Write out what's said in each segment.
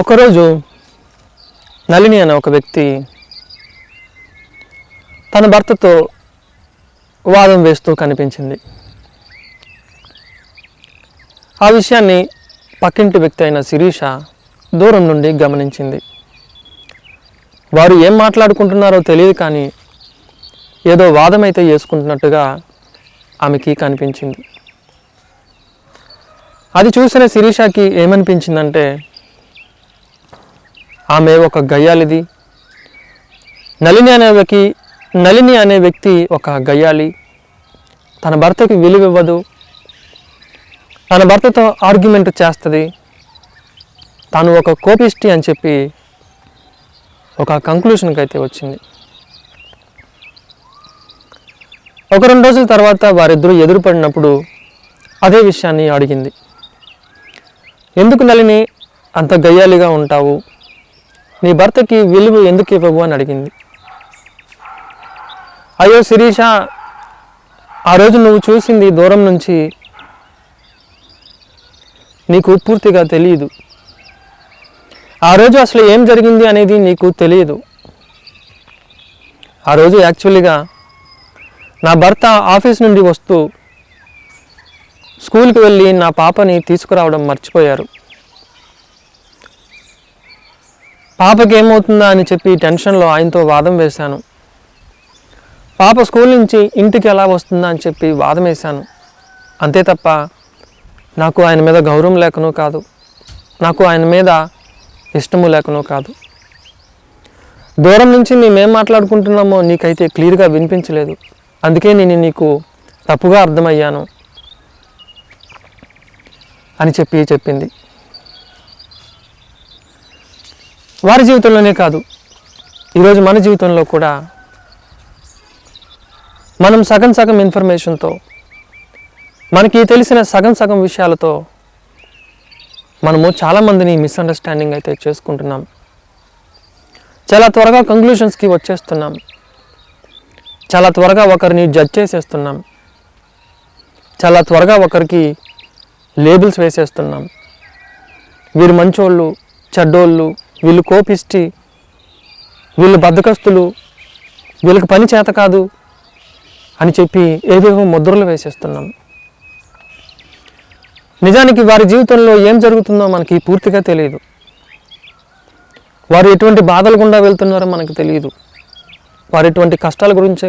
ఒకరోజు నళిని అనే ఒక వ్యక్తి తన భర్తతో వాదం వేస్తూ కనిపించింది. ఆ విషయాన్ని పక్కింటి వ్యక్తి అయిన శిరీష దూరం నుండి గమనించింది. వారు ఏం మాట్లాడుకుంటున్నారో తెలియదు కానీ ఏదో వాదమైతే వేసుకుంటున్నట్టుగా చేసుకుంటున్నట్టుగా ఆమెకి కనిపించింది. అది చూసిన శిరీషకి ఏమనిపించిందంటే ఆమె ఒక గయ్యాలిది నలిని అనే వ్యక్తి నలిని అనే వ్యక్తి ఒక గయ్యాలి తన భర్తకి విలువ ఇవ్వదు తన భర్తతో ఆర్గ్యుమెంట్ చేస్తుంది. తాను ఒక కోపిష్టి అని చెప్పి ఒక కంక్లూషన్కి అయితే వచ్చింది. ఒక రెండు రోజుల తర్వాత వారిద్దరూ ఎదురుపడినప్పుడు అదే విషయాన్ని అడిగింది. ఎందుకు నలిని అంత గయ్యాలిగా ఉంటావు? నీ భర్తకి విలువ ఎందుకు ఇవ్వవు అని అడిగింది. అయ్యో శిరీష ఆ రోజు నువ్వు చూసింది దూరం నుంచి నీకు పూర్తిగా తెలియదు ఆ రోజు అసలు ఏం జరిగింది అనేది నీకు తెలియదు ఆ రోజు యాక్చువల్గా నా భర్త ఆఫీస్ నుండి వస్తూ స్కూల్కి వెళ్ళి నా పాపని తీసుకురావడం మర్చిపోయారు. పాపకి ఏమవుతుందా అని చెప్పి టెన్షన్లో ఆయనతో వాదం వేశాను. పాప స్కూల్ నుంచి ఇంటికి ఎలా వస్తుందా అని చెప్పి వాదం వేశాను. అంతే తప్ప నాకు ఆయన మీద గౌరవం లేకనో కాదు. నాకు ఆయన మీద ఇష్టము లేకనో కాదు. దూరం నుంచి మేమేం మాట్లాడుకుంటున్నామో నీకైతే క్లియర్గా వినిపించలేదు. అందుకే నేను నీకు తప్పుగా అర్థమయ్యాను అని చెప్పి చెప్పింది. వారి జీవితంలోనే కాదు ఈరోజు మన జీవితంలో కూడా మనం సగం సగం ఇన్ఫర్మేషన్తో మనకి తెలిసిన సగం సగం విషయాలతో మనము చాలామందిని మిస్అండర్స్టాండింగ్ అయితే చేసుకుంటున్నాం. చాలా త్వరగా కంక్లూషన్స్కి వచ్చేస్తున్నాం. చాలా త్వరగా ఒకరిని జడ్జ్ చేసేస్తున్నాం. చాలా త్వరగా ఒకరికి లేబుల్స్ వేసేస్తున్నాం. వీరు మంచోళ్ళు చెడ్డోళ్ళు వీళ్ళు కోపిష్టి వీళ్ళు బద్దకస్తులు వీళ్ళకి పని చేత కాదు అని చెప్పి ఏదేవో ముద్రలు వేసేస్తున్నాం. నిజానికి వారి జీవితంలో ఏం జరుగుతుందో మనకి పూర్తిగా తెలియదు వారు ఎటువంటి బాధలు గుండా వెళ్తున్నారో మనకు తెలియదు వారు ఎటువంటి కష్టాల గురించి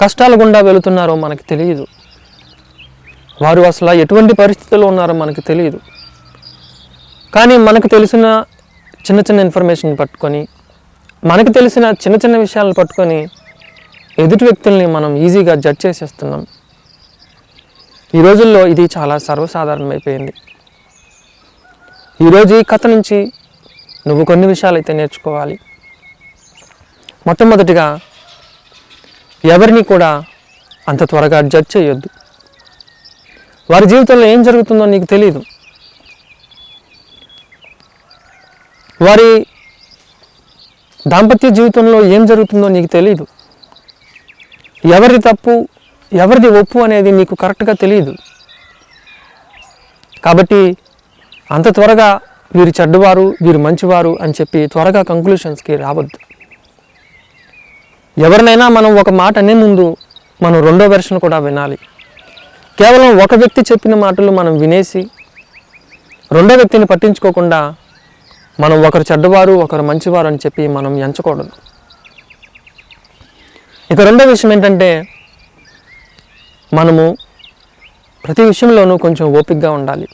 కష్టాల గుండా వెళుతున్నారో మనకు తెలియదు వారు అసలు ఎటువంటి పరిస్థితుల్లో ఉన్నారో మనకు తెలియదు కానీ మనకు తెలిసిన చిన్న చిన్న ఇన్ఫర్మేషన్ పట్టుకొని మనకు తెలిసిన చిన్న చిన్న విషయాలను పట్టుకొని ఎదుటి వ్యక్తుల్ని మనం ఈజీగా జడ్జ్ చేసేస్తున్నాం. ఈ రోజుల్లో ఇది చాలా సర్వసాధారణమైపోయింది. ఈరోజు ఈ కథ నుంచి నువ్వు కొన్ని విషయాలు అయితే నేర్చుకోవాలి. మొట్టమొదటిగా ఎవరిని కూడా అంత త్వరగా జడ్జ్ చేయొద్దు. వారి జీవితంలో ఏం జరుగుతుందో నీకు తెలియదు వారి దాంపత్య జీవితంలో ఏం జరుగుతుందో నీకు తెలియదు ఎవరిది తప్పు ఎవరిది ఒప్పు అనేది నీకు కరెక్ట్గా తెలియదు కాబట్టి అంత త్వరగా వీరు చెడ్డవారు వీరు మంచివారు అని చెప్పి త్వరగా కంక్లూషన్స్కి రావద్దు. ఎవరినైనా మనం ఒక మాట అనే ముందు మనం రెండో వెర్షన్ కూడా వినాలి. కేవలం ఒక వ్యక్తి చెప్పిన మాటలు మనం వినేసి రెండో వ్యక్తిని పట్టించుకోకుండా మనం ఒకరు చెడ్డవారు ఒకరు మంచివారు అని చెప్పి మనం ఎంచకూడదు. ఇక రెండో విషయం ఏంటంటే మనము ప్రతి విషయంలోనూ కొంచెం ఓపికగా ఉండాలి.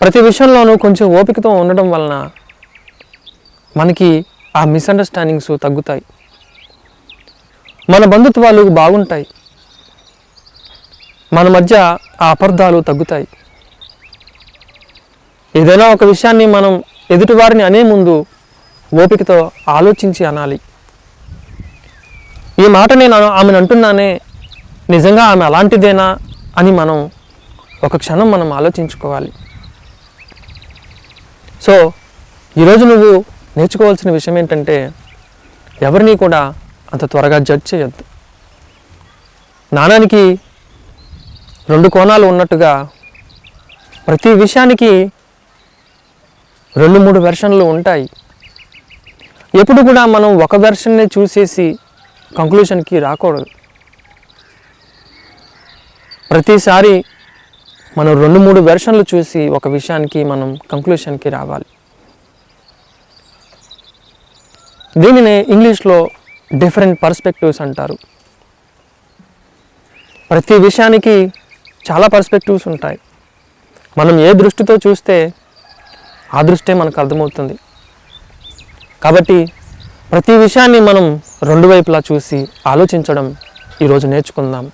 ప్రతి విషయంలోనూ కొంచెం ఓపికతో ఉండడం వలన మనకి ఆ మిస్అండర్స్టాండింగ్స్ తగ్గుతాయి. మన బంధుత్వాలు బాగుంటాయి. మన మధ్య ఆ అపార్థాలు తగ్గుతాయి. ఏదైనా ఒక విషయాన్ని మనం ఎదుటివారిని అనే ముందు ఓపికతో ఆలోచించి అనాలి. ఈ మాట నేను ఆమెను అంటున్నానే నిజంగా ఆమె అలాంటిదేనా అని మనం ఒక క్షణం మనం ఆలోచించుకోవాలి. సో ఈరోజు నువ్వు నేర్చుకోవాల్సిన విషయం ఏంటంటే ఎవరిని కూడా అంత త్వరగా జడ్జ్ చేయొద్దు. నాణానికి రెండు కోణాలు ఉన్నట్టుగా ప్రతి విషయానికి రెండు మూడు వెర్షన్లు ఉంటాయి. ఎప్పుడు కూడా మనం ఒక వెర్షన్నే చూసేసి కంక్లూషన్కి రాకూడదు. ప్రతిసారి మనం రెండు మూడు వెర్షన్లు చూసి ఒక విషయానికి మనం కంక్లూషన్కి రావాలి. దీనిని ఇంగ్లీష్లో డిఫరెంట్ పర్స్పెక్టివ్స్ అంటారు. ప్రతి విషయానికి చాలా పర్స్పెక్టివ్స్ ఉంటాయి. మనం ఏ దృష్టితో చూస్తే ఆ దృష్టే మనకు అర్థమవుతుంది. కాబట్టి ప్రతి విషయాన్ని మనం రెండు వైపులా చూసి ఆలోచించడం ఈరోజు నేర్చుకుందాం.